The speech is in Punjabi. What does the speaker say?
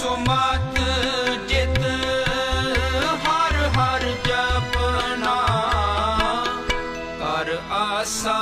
ਸੁਮਤ ਜਿਤ ਹਰ ਹਰ ਜਪਨਾ ਕਰ ਆਸਾ